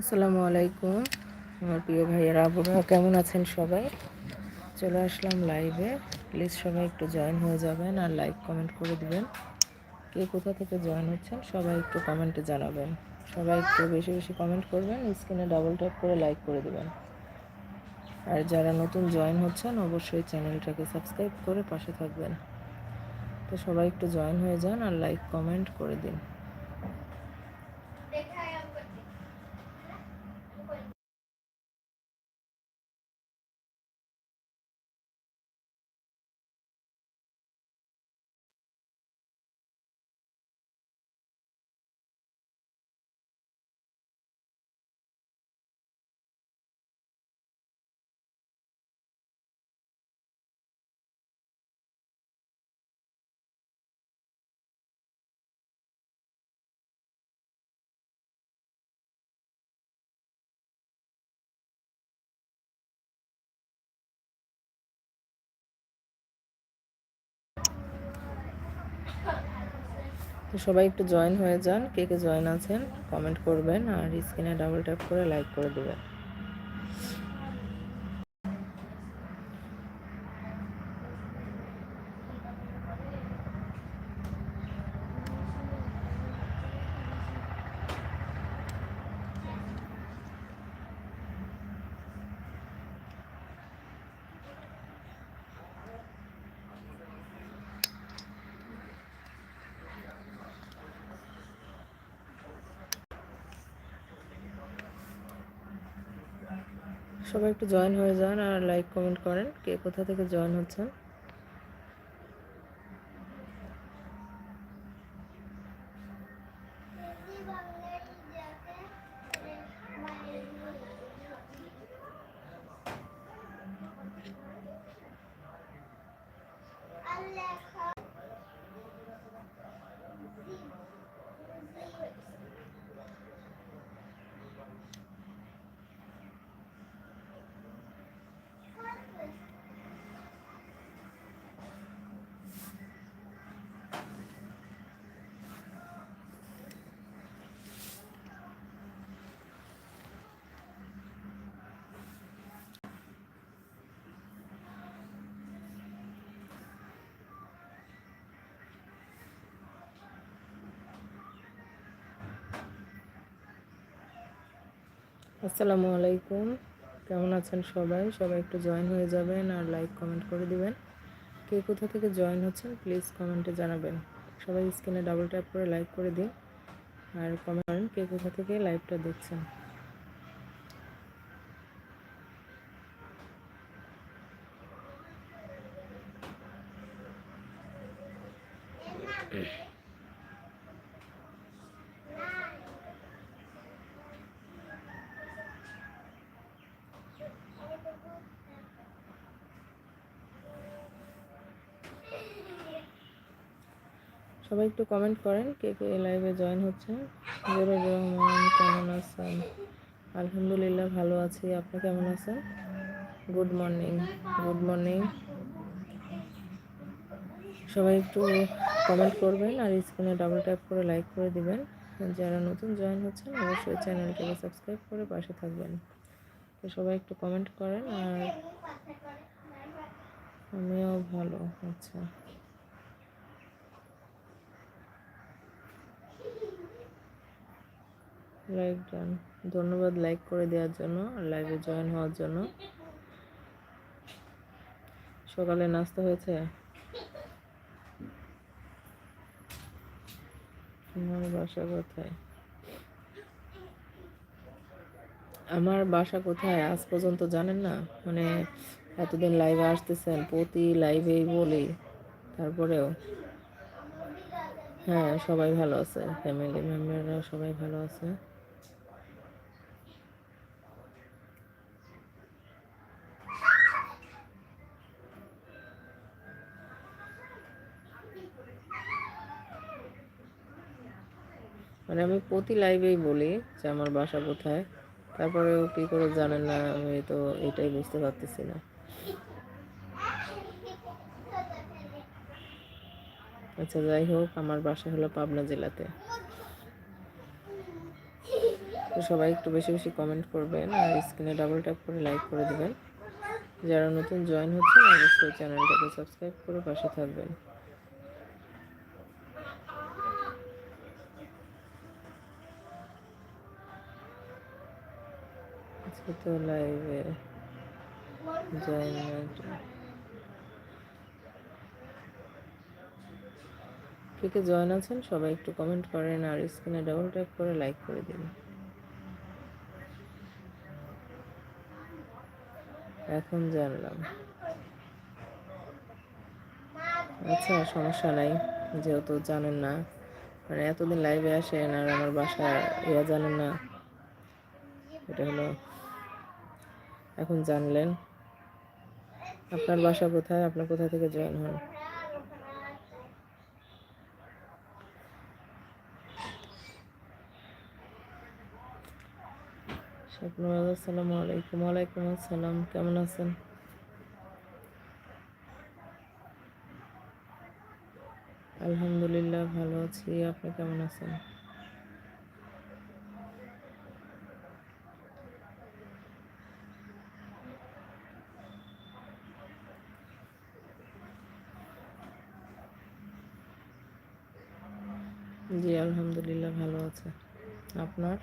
আসসালামু আলাইকুম, আমার প্রিয় ভাইয়েরা বোনেরা কেমন আছেন সবাই? চলে আসলাম লাইভে প্লিজ সবাই একটু জয়েন হয়ে যাবেন আর লাইক কমেন্ট করে দিবেন। কে কোথা থেকে জয়েন হচ্ছেন, সবাই একটু কমেন্টে জানাবেন। সবাই একটু বেশি বেশি কমেন্ট করবেন স্ক্রিনে ডাবল ট্যাপ করে লাইক করে দিবেন। আর যারা নতুন জয়েন হচ্ছেন, অবশ্যই চ্যানেলটাকে সাবস্ক্রাইব করে পাশে থাকবেন। তো সবাই একটু জয়েন হয়ে যান আর লাইক কমেন্ট করে দিন। তো সবাই একটু জয়েন হয়ে যান, কে কে জয়েন আছেন কমেন্ট করবেন আর স্ক্রিনে ডাবল ট্যাপ করে লাইক করে দেবেন। সবাই একটু জয়েন হয়ে যান আর লাইক কমেন্ট করেন কে কোথা থেকে জয়েন হচ্ছেন। আসসালামু আলাইকুম। কেমন আছেন সবাই? সবাই একটু জয়েন হয়ে যাবেন আর লাইক কমেন্ট করে দিবেন। কে কোথা থেকে জয়েন হচ্ছেন প্লিজ কমেন্টে জানাবেন। সবাই স্ক্রিনে ডাবল ট্যাপ করে লাইক করে দিন। আর কমেন্ট কে কোথা থেকে লাইভটা দেখছেন। সবাই একটু কমেন্ট করেন কে কে লাইভে জয়েন হচ্ছে জিরো রহমান কেমন আছেন? আলহামদুলিল্লাহ ভালো আছি। আপনি কেমন আছেন? গুড মর্নিং গুড মর্নিং সবাই একটু কমেন্ট করবেন আর স্ক্রিনে ডাবল ট্যাপ করে লাইক করে দিবেন। যারা নতুন জয়েন হচ্ছেন, অবশ্যই চ্যানেলটাকে সাবস্ক্রাইব করে পাশে থাকবেন। তো সবাই একটু কমেন্ট করেন আর আমিও ভালো আচ্ছা। লাইক ডান ধন্যবাদ লাইক করে দেওয়ার জন্য আর লাইভে জয়েন হওয়ার জন্য। সকালে নাস্তা হয়েছে? আমার বাসা কোথায়? আমার বাসা কোথায়? আজ পর্যন্ত জানেন না? মানে এতদিন লাইভে আসতেছেন, প্রতি লাইভেই বলি। তারপরেও। হ্যাঁ সবাই ভালো আছে। ফ্যামিলি মেম্বাররা সবাই ভালো আছে। মানে আমি প্রতি লাইভেই বলি যে আমার বাসা কোথায়। তারপরেও কী করে জানেন না, আমি তো এটাই বুঝতে পারতেছি না। আচ্ছা যাই হোক, আমার বাসা হলো পাবনা জেলাতে। তো সবাই একটু বেশি বেশি কমেন্ট করবেন আর স্ক্রিনে ডাবল ট্যাপ করে লাইক করে দেবেন। যারা নতুন জয়েন হচ্ছেন, অবশ্যই চ্যানেলটাকে সাবস্ক্রাইব করে পাশে থাকবেন। আজকে তো লাইভে কে কে জয়েন আছেন, সবাই একটু কমেন্ট করেন আর স্ক্রিনে ডাবল ট্যাপ করে লাইক করে দিন। এখন জানলাম। আচ্ছা সমস্যা নাই, যেহেতু জানেন না। মানে এতদিন লাইভে আসেন আর আমার বাসা ইয়া জানেন না। এটা হলো এখন জানলেন। আপনার বাসা কোথায়? আপনার কোথা থেকে জয়েন হন? স্বপ্নবাজ আসসালামু আলাইকুম। ওয়ালাইকুম আসসালাম। কেমন আছেন? আলহামদুলিল্লাহ, ভালো আছি। আপনি কেমন আছেন? জি আলহামদুলিল্লাহ ভালো আছে। আপনার?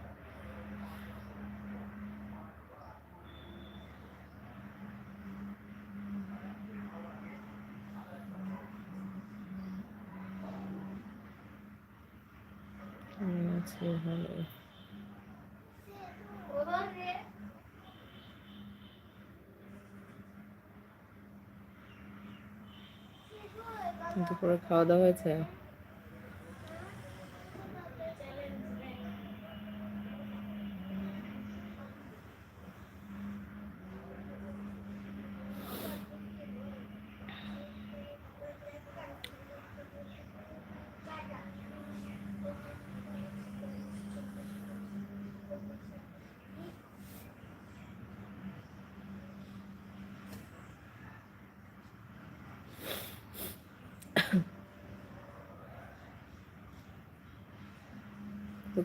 দুপুরে খাওয়া দাওয়া হয়েছে?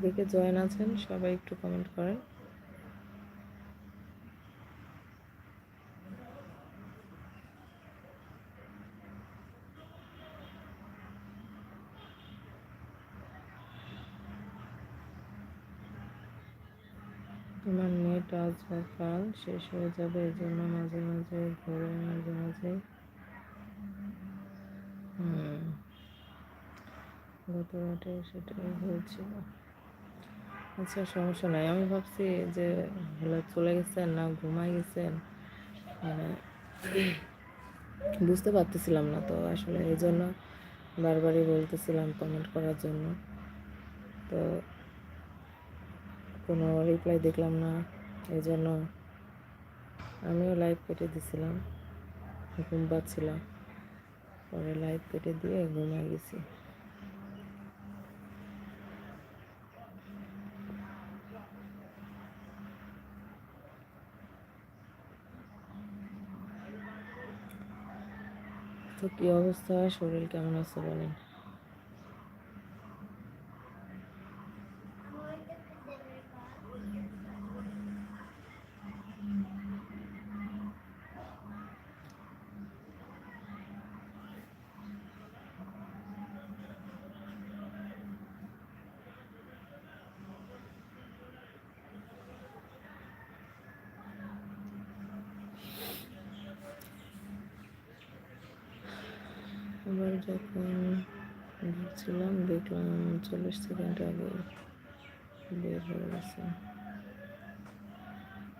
কে কে জয়েন আছেন, সবাই একটু কমেন্ট করেন। আমার নেট আজ বা কাল শেষ হয়ে যাবে এই জন্য মাঝে মাঝে ঘুরে, মাঝে মাঝে। গত রাতে সেটাই হয়েছিল। আচ্ছা সমস্যা নাই। আমি ভাবছি যে হলে চলে গেছেন না ঘুমাই গেছেন মানে বুঝতে পারতেছিলাম না তো আসলে, এই জন্য বারবারই বলতেছিলাম কমেন্ট করার জন্য। তো কোনো রিপ্লাই দেখলাম না, এই জন্য আমিও লাইভ কেটে দিছিলাম, ঘুম পাচ্ছিলাম। পরে লাইভ কেটে দিয়ে ঘুমাই গেছি। কী অবস্থা? শরীর কেমন আছে বলেন? আবার যখন ঢুকছিলাম দেখলাম চল্লিশ সেকেন্ড আগে বের হয়ে গেছে।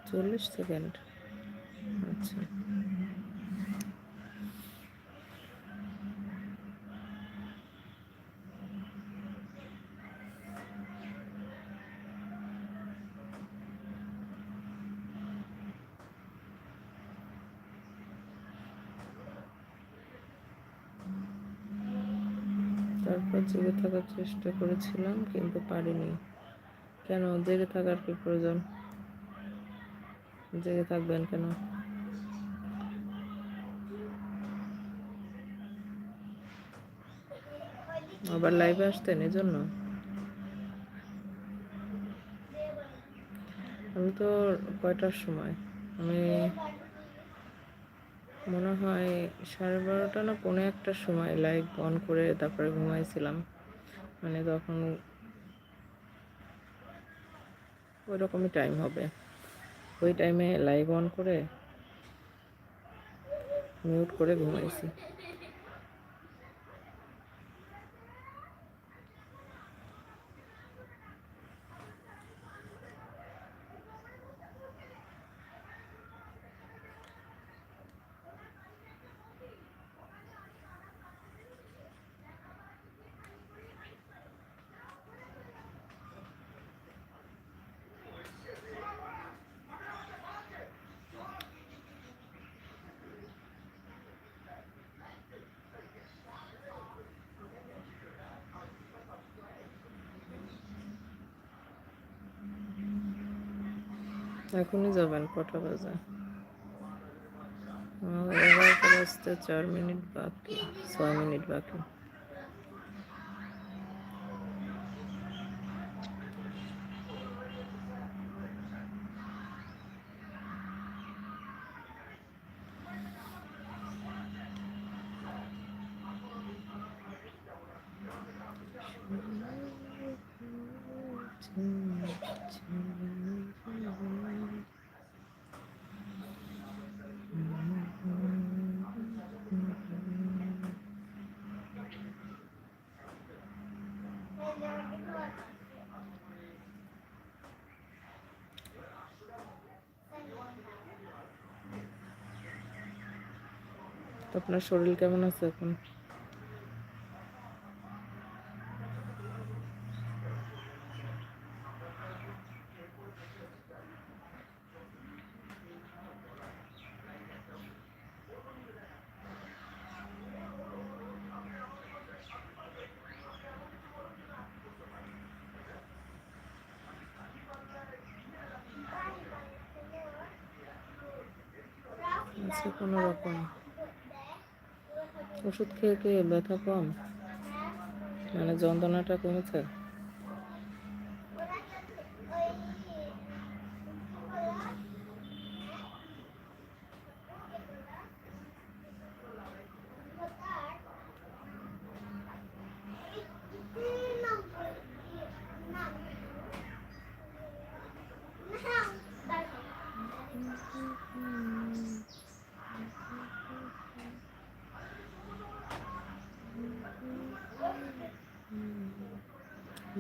চল্লিশ সেকেন্ড? আচ্ছা তারপর জেগে থাকার চেষ্টা করেছিলাম, কিন্তু পারিনি। কেন? জেগে থাকার কি প্রয়োজন? জেগে থাকবেন কেন? আবার লাইভে আসতেন এজন্য? আমি তো কয়টার সময়? আমি মনে হয় সাড়ে বারোটা না পৌনে একটার সময় লাইভ অন করে তারপরে ঘুমাইছিলাম। মানে তখন ওই রকমই টাইম হবে। ওই টাইমে লাইভ অন করে মিউট করে ঘুমাইছি। এখনই যাবেন কটা বাজে? এগারোটা বাজতে চার মিনিট বাকি ছয় মিনিট বাকি। তো আপনার শরীর কেমন আছে এখন? কোনো রকম ওষুধ খেয়ে কি ব্যথা কম? মানে যন্ত্রণাটা কমেছে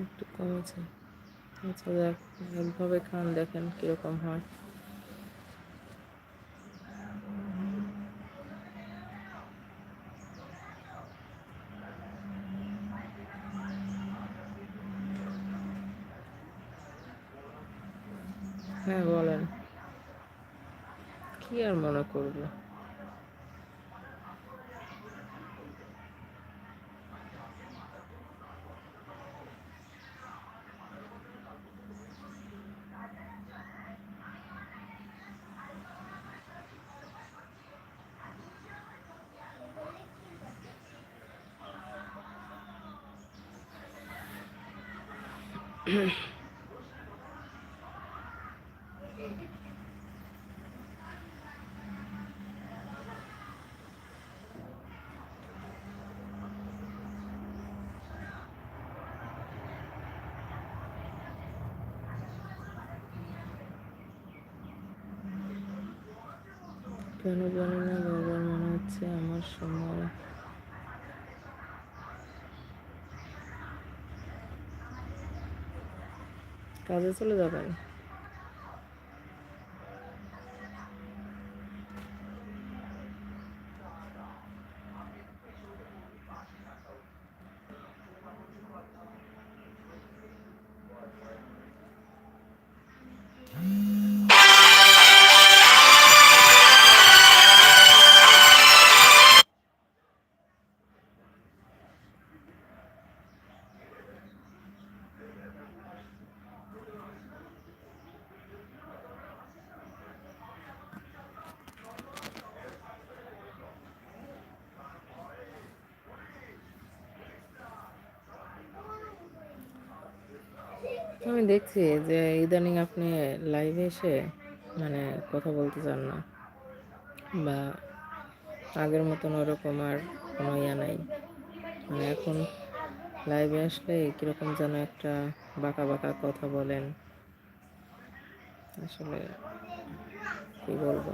একটু কমেছে আচ্ছা দেখ একভাবে খান দেখেন কীরকম হয় হ্যাঁ বলেন কি আর মনে করব কেন জানি না বারবার মনে হচ্ছে আমার সময়। কাজে চলে যাবেন? আমি দেখছি যে ইদানিং আপনি লাইভে এসে মানে কথা বলতে চান না বা আগের মতন ওরকম আর কোনো ইয়া নাই। মানে এখন লাইভে আসলে কীরকম যেন একটা বাঁকা বাঁকা কথা বলেন। আসলে কী বলব?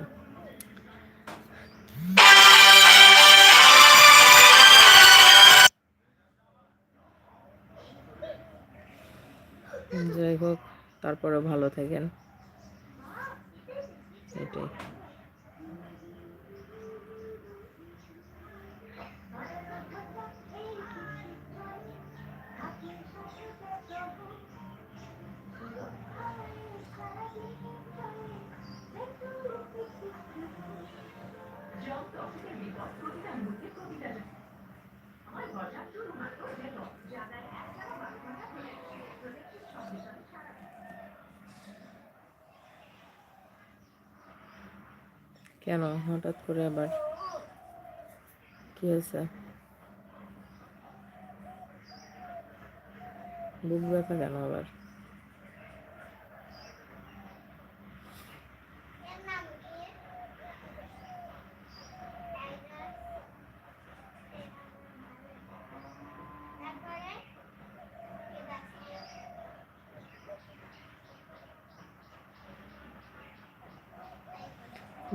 যাই হোক তারপরে ভালো থাকেন। এটাই। কেন? হঠাৎ করে আবার কি হয়েছে? বুক ব্যথা কেন আবার?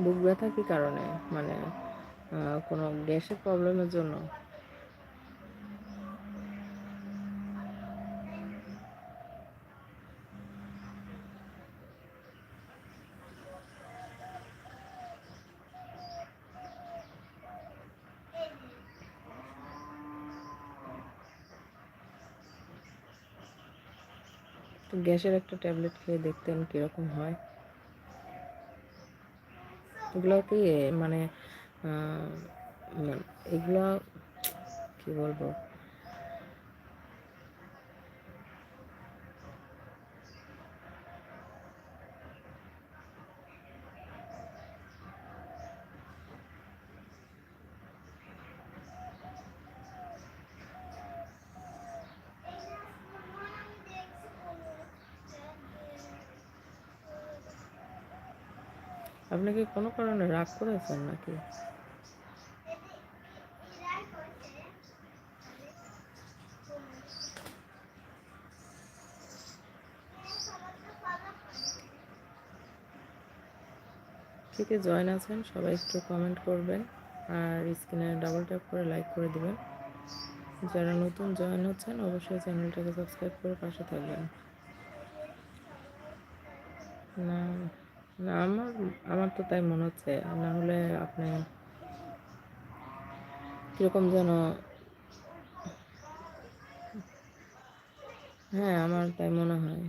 বুক ব্যথা কি কারণে? মানে কোনো গ্যাসের প্রবলেমের জন্য? গ্যাসের একটা ট্যাবলেট খেয়ে দেখতেন কীরকম হয়? এগুলো কি মানে মানে এগুলো কি বলব? আপনি কি কোনো কারণে রাগ করেছেন নাকি? থেকে জয়েন আছেন, সবাই একটু কমেন্ট করবেন আর স্ক্রিনে ডাবল ট্যাপ করে লাইক করে দিবেন। যারা নতুন জয়েন হচ্ছেন, অবশ্যই চ্যানেলটাকে সাবস্ক্রাইব করে পাশে থাকবেন। না। না, আমার আমার তো তাই মনে হচ্ছে। না হলে আপনি কীরকম যেন হ্যাঁ আমার তাই মনে হয়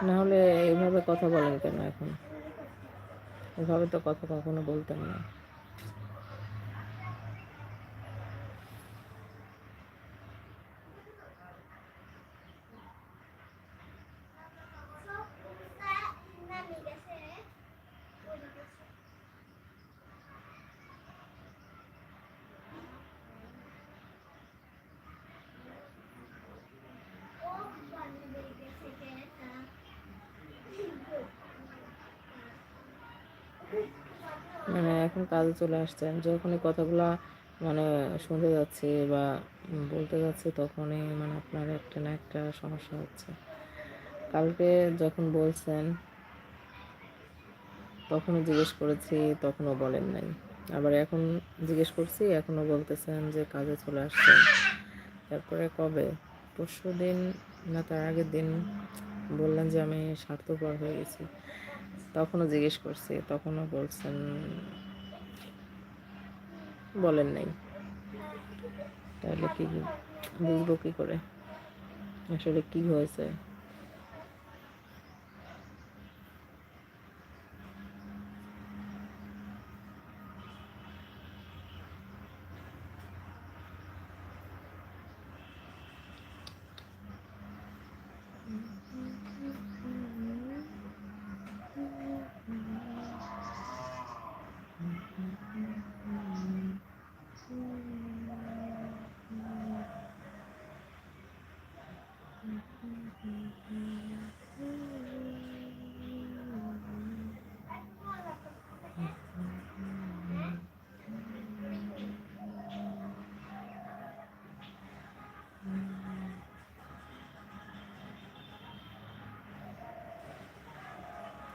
না হলে এইভাবে কথা বলেন কেন এখন এভাবে তো কথা কখনো বলতাম না। মানে এখন কাজে চলে আসছেন যখনই কথাগুলা মানে শুনতে যাচ্ছি বা বলতে যাচ্ছি তখনই মানে আপনার একটা না একটা সমস্যা হচ্ছে। কালকে যখন বলছেন তখনও জিজ্ঞেস করেছি, তখনও বলেন নাই। আবার এখন জিজ্ঞেস করছি, এখনও বলতেছেন যে কাজে চলে আসছেন। তারপরে কবে? পরশু দিন না তার আগের দিন বললেন যে আমি স্বার্থপর হয়ে গেছি। তখনও জিজ্ঞেস করছে, তখনও বলছেন, বলেন নাই। তাহলে কি বুঝব কী করে? আসলে কি হয়েছে?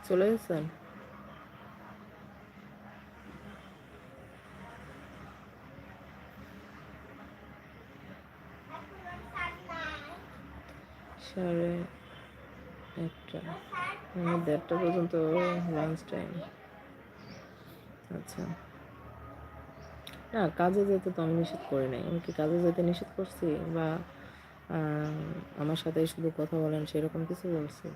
চলে গেছেন? সাড়ে একটা মানে দেড়টা পর্যন্ত লাঞ্চ টাইম আচ্ছা। না, কাজে যেতে তো আমি নিষেধ করি নাই। আমি কি কাজে যেতে নিষেধ করছি? বা আমার সাথে শুধু কথা বলেন, সেরকম কিছু বলছি?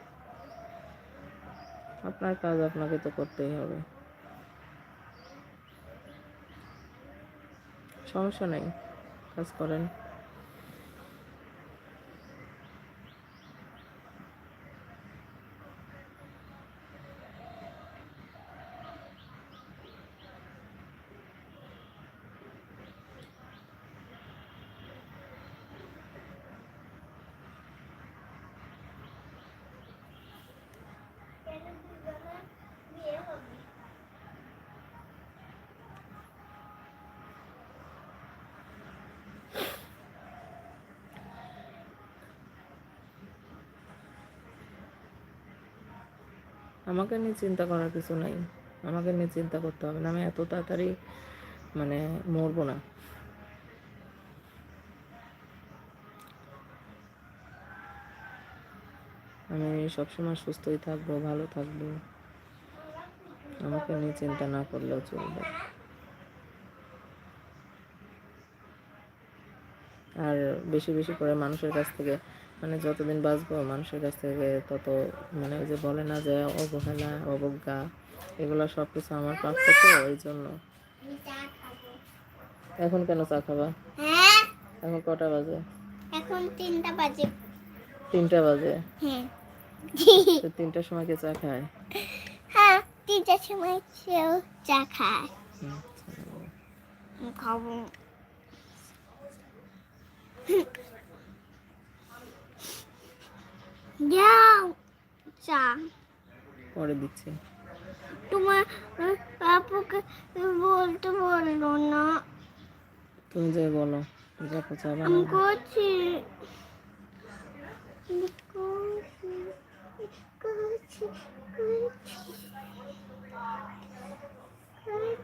আপনার কাজ আপনাকে তো করতেই হবে। সমস্যা নেই কাজ করেন। আমাকে নিয়ে চিন্তা করার কিছু নাই। আমাকে নিয়ে চিন্তা করতে হবে না, আমি এত তাড়াতাড়ি মানে মরবো না। আমি সবসময় সুস্থই থাকব, ভালো থাকব। আমাকে নিয়ে চিন্তা না করলেও চলবে। আর বেশি বেশি করে মানুষের কাছ থেকে মানে যতদিন বাঁচবো মানুষের কাছ থেকে তত মানে ওই যে বলে না যে অবহেলা অবজ্ঞা এগুলো সব কিছু আমার প্রাপ্ত তো ওই জন্য। এখন কেন চা খাবা? হ্যাঁ? এখন কটা বাজে? এখন তিনটা বাজে। তিনটা বাজে? হ্যাঁ। তিনটার সময় কে চা খায়? হ্যাঁ তিনটার সময় সেও চা খায়। খাব। যাও চা পরে দিচ্ছি। তোমার আপুকে বলতে বলল না। তুমি যে বলো যাব চা আমি করছি।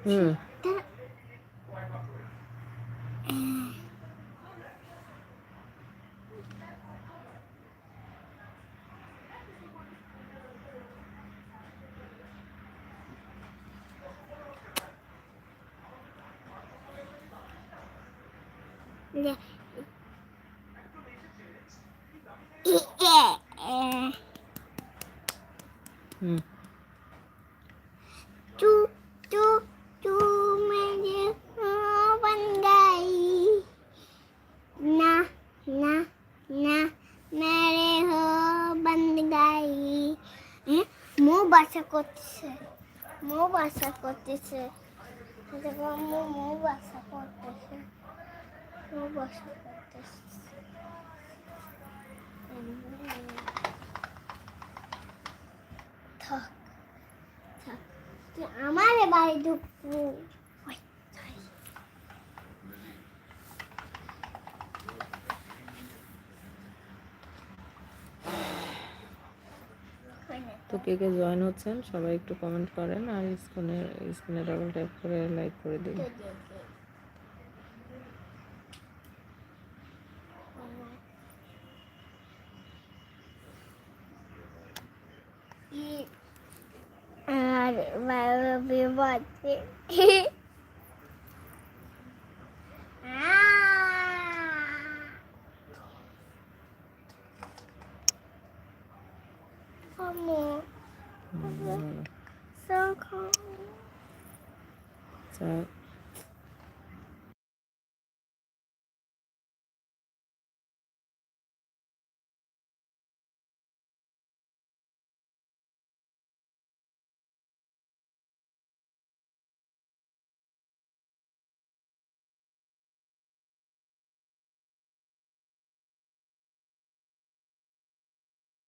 হুম। বাসা করতেছে। মো বাসা করতেছে। মো বাসা করতেছে। মো বাসা করতেছে। থাক থাক। তুই আমার বাড়ি ঢুকবো ওই, তাই। ওখানে। তো কে কে জয়েন হচ্ছেন, সবাই একটু কমেন্ট করেন আর স্ক্রিনে স্ক্রিনে ডাবল ট্যাপ করে লাইক করে দিন। আর বিপদে